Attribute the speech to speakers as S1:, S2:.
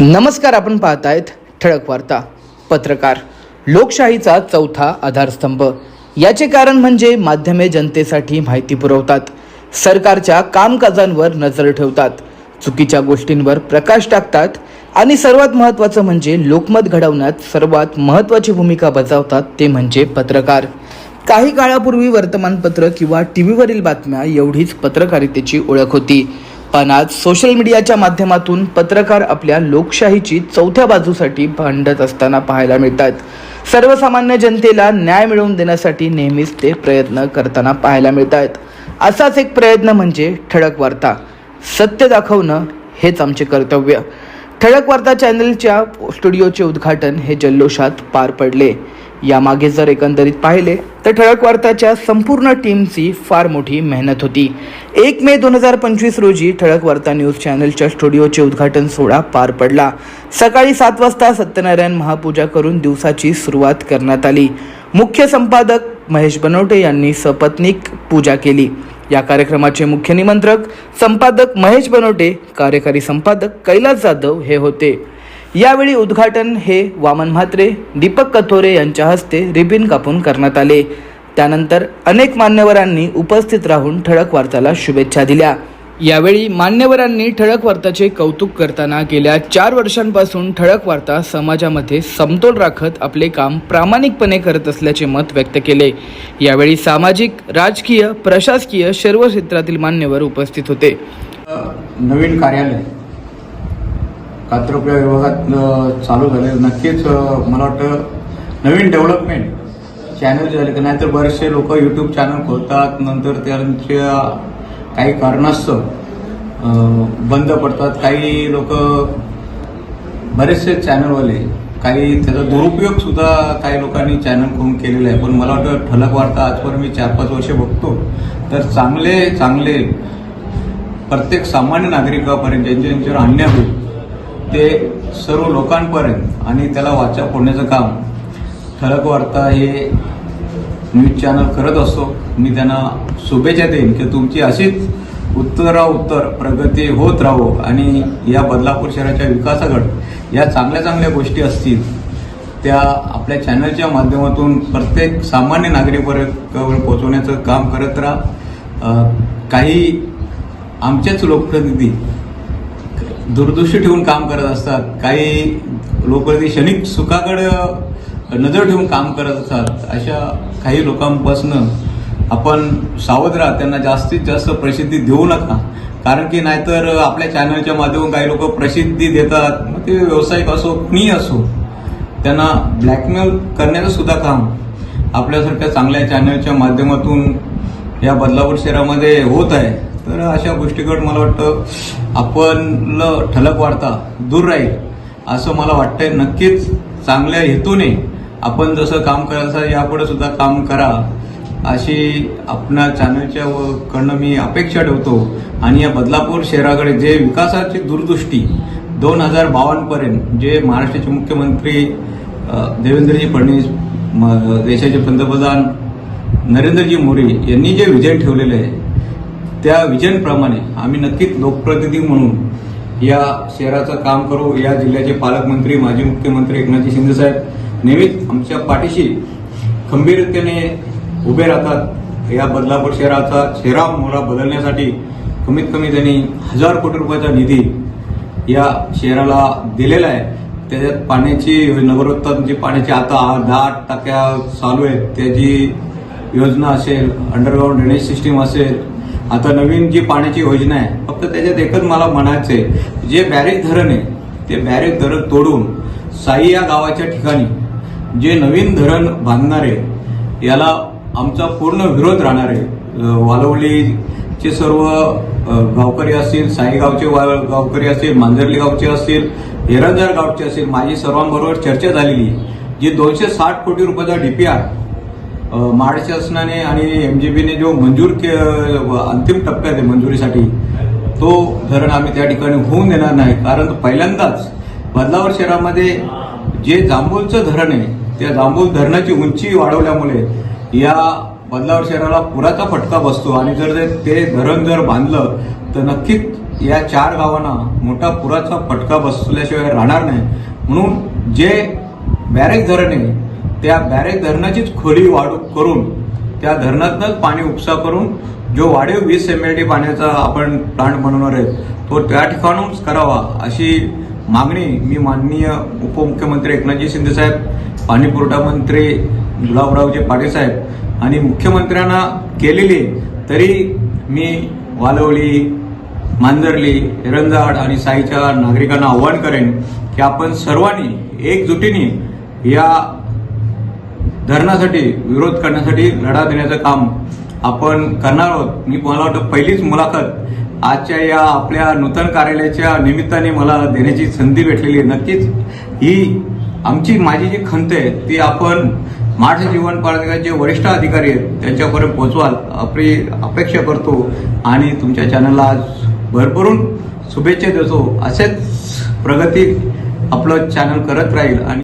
S1: नमस्कार आपण पाहतायत ठळक वार्ता. पत्रकार लोकशाहीचा चौथा आधारस्तंभ. याचे कारण म्हणजे माध्यमे जनतेसाठी माहिती पुरवतात. सरकारच्या कामकाजांवर नजर ठेवतात. चुकीच्या गोष्टींवर प्रकाश टाकतात. आणि सर्वात महत्त्वाचं म्हणजे लोकमत घडवण्यात सर्वात महत्त्वाची भूमिका बजावतात ते म्हणजे पत्रकार. काही काळापूर्वी वर्तमानपत्र किंवा टी व्हीवरील बातम्या एवढीच पत्रकारितेची ओळख होती. पण आज सोशल मीडियाच्या माध्यमातून पत्रकार आपल्या लोकशाहीची चौथ्या बाजूसाठी भांडत असताना पाहायला मिळतात. सर्वसामान्य जनतेला न्याय मिळवून देण्यासाठी नेहमीच ते प्रयत्न करताना पाहायला मिळत आहेत असाच एक प्रयत्न म्हणजे ठळक वार्ता. सत्य दाखवणं हेच आमचे कर्तव्य. ठळक वार्ता चॅनलच्या स्टुडिओचे उद्घाटन हे जल्लोषात पार पडले. यामागे जर एकंदरीत पाहिले तर ठळक वार्ताच्या संपूर्ण टीमची फार मोठी मेहनत होती. एक मे दोन हजार पंचवीस रोजी ठळक वार्ता न्यूज चॅनलच्या स्टुडिओचे उद्घाटन सोहळा पार पडला. सकाळी सात वाजता सत्यनारायण महापूजा करून दिवसाची सुरुवात करण्यात आली. मुख्य संपादक महेश बनवटे यांनी सपत्नीक पूजा केली. या कार्यक्रमाचे मुख्य निमंत्रक संपादक महेश बनवटे कार्यकारी संपादक कैलास जाधव हे होते. यावेळी उद्घाटन हे वामन म्हात्रे दीपक कथोरे यांच्या हस्ते रिबिन कापून करण्यात आले. त्यानंतर अनेक मान्यवरांनी उपस्थित राहून ठळक वार्ताला शुभेच्छा दिल्या. यावेळी मान्यवरांनी ठळक वार्ताचे कौतुक करताना गेल्या चार वर्षांपासून ठळक वार्ता समाजामध्ये समतोल राखत आपले काम प्रामाणिकपणे करत असल्याचे मत व्यक्त केले. यावेळी सामाजिक राजकीय प्रशासकीय सर्व क्षेत्रातील मान्यवर उपस्थित होते.
S2: नवीन कार्यालय कात्रप या विभागात चालू झाले नक्कीच मला वाटतं नवीन डेव्हलपमेंट चॅनल झाले की नाहीतर बरेचसे लोक यूट्यूब चॅनल खोलतात नंतर त्यांच्या काही कारणास्तव बंद पडतात. काही लोक बरेचसे चॅनलवाले काही त्याचा दुरुपयोग सुद्धा काही लोकांनी चॅनल करून केलेला आहे. पण मला वाटतं ठळक वार्ता आजपर्यंत मी चार पाच वर्ष बघतो. तर चांगले चांगले प्रत्येक सामान्य नागरिकापर्यंत ज्यांच्या ज्यांच्यावर अन्याय होईल ते सर्व लोकांपर्यंत आणि त्याला वाचा फोडण्याचं काम ठळक वार्ता हे न्यूज चॅनल करत असतो मी त्यांना शुभेच्छा देईन की तुमची अशीच उत्तराउत्तर प्रगती होत राहो आणि या बदलापूर शहराच्या विकासाकडे या चांगल्या चांगल्या गोष्टी असतील त्या आपल्या चॅनलच्या माध्यमातून प्रत्येक सामान्य नागरिकपर्यंत पोहोचवण्याचं काम करत राहा. काही आमचेच लोकप्रतिनिधी दूरदृष्टी ठेवून काम करत असतात. काही लोक क्षणिक सुखाकडे नजर ठेवून काम करत असतात. अशा काही लोकांपासून आपण सावध राहा. त्यांना जास्तीत जास्त प्रसिद्धी देऊ नका. कारण की नाहीतर आपल्या चॅनलच्या माध्यमातून काही लोक प्रसिद्धी देतात. मग ते व्यावसायिक असो कुणी असो त्यांना ब्लॅकमेल करण्याचं सुद्धा काम आपल्यासारख्या चांगल्या चॅनलच्या माध्यमातून या बदलापूर शहरामध्ये होत आहे. तर अशा गोष्टीकडे मला वाटतं आपण ठलक वार्ता दूर राहील असं मला वाटतंय. नक्कीच चांगल्या हेतूने आपण जसं काम करायचं यापुढे सुद्धा काम करा अशी आपल्या चॅनलच्या व- कडनं मी अपेक्षा ठेवतो. आणि या बदलापूर शहराकडे जे विकासाची दूरदृष्टी दोन हजार बावन्नपर्यंत जे महाराष्ट्राचे मुख्यमंत्री देवेंद्रजी फडणवीस म- देशाचे पंतप्रधान नरेंद्रजी मोदी यांनी जे विजन ठेवलेले आहे त्या विजनप्रमाणे आम्ही नक्कीच लोकप्रतिनिधी म्हणून या शहराचं काम करू. या जिल्ह्याचे पालकमंत्री माजी मुख्यमंत्री एकनाथजी शिंदे साहेब नेहमीच आमच्या पाठीशी खंबीरतेने उभे राहतात. या बदलापूर शहराचा चेहरा मोहरा बदलण्यासाठी कमीत कमी त्यांनी हजार कोटी रुपयाचा निधी या शहराला दिलेला आहे. त्याच्यात पाण्याची नगरोत्तर पाण्याची आता दहा टक्क्या चालू आहेत त्याची योजना असेल अंडरग्राऊंड ड्रेनेज सिस्टीम असेल आता नवीन जी पाण्याची योजना आहे फक्त त्याच्यात एकच मला म्हणायचं आहे जे बॅरेज धरण आहे ते बॅरेज धरण तोडून साई या गावाच्या ठिकाणी जे नवीन धरण बांधणार आहे याला आमचा पूर्ण विरोध राहणार आहे. वालवलीचे सर्व गावकरी असतील साईगावचे वा- गावकरी असतील मांजर्ली गावचे असतील हेरंजार गावचे असतील माझी सर्वांबरोबर चर्चा झालेली जी दोनशे साठ कोटी रुपयाचा डीपीआर महाड शासनाने आणि एम जी बीने जो मंजूर के अंतिम टप्प्यात आहे मंजुरीसाठी तो धरण आम्ही त्या ठिकाणी होऊन देणार नाही. कारण पहिल्यांदाच बदलावर शहरामध्ये जे जांभूलचं धरण आहे त्या जांभूल धरणाची उंची वाढवल्यामुळे या बदलावर शहराला पुराचा फटका बसतो. आणि जर ते- ते धरण जर बांधलं तर नक्कीच या चार गावांना मोठा पुराचा फटका बसल्याशिवाय राहणार नाही. म्हणून जे बॅरेज धरण आहे त्या बॅरेज धरणाचीच खोली वाढ करून त्या धरणातनंच पाणी उपसा करून जो वाढीव वीस एम एल डी पाण्याचा आपण प्लांट बनवणार आहे तो त्या ठिकाणूनच करावा अशी मागणी मी माननीय उपमुख्यमंत्री एकनाथजी शिंदे साहेब पाणी पुरवठा मंत्री गुलाबरावजी पाटील साहेब आणि मुख्यमंत्र्यांना केलेली तरी मी वालवली मांजरली एरंजाड आणि साईच्या नागरिकांना आव्हान करेन की आपण सर्वांनी एकजुटीने या धरणासाठी विरोध करण्यासाठी लढा देण्याचं काम आपण करणार आहोत. मी मला वाटतं पहिलीच मुलाखत आजच्या या आपल्या नूतन कार्यालयाच्या निमित्ताने मला देण्याची संधी भेटलेली आहे. नक्कीच ही आमची माझी जी खंत आहे ती आपण महाराष्ट्र जीवन प्राधिकरणाचे जे वरिष्ठ अधिकारी आहेत त्यांच्यापर्यंत पोहोचवाल आपली अपेक्षा करतो आणि तुमच्या चॅनलला आज भरभरून शुभेच्छा देतो. असेच प्रगती आपलं चॅनल करत राहील आणि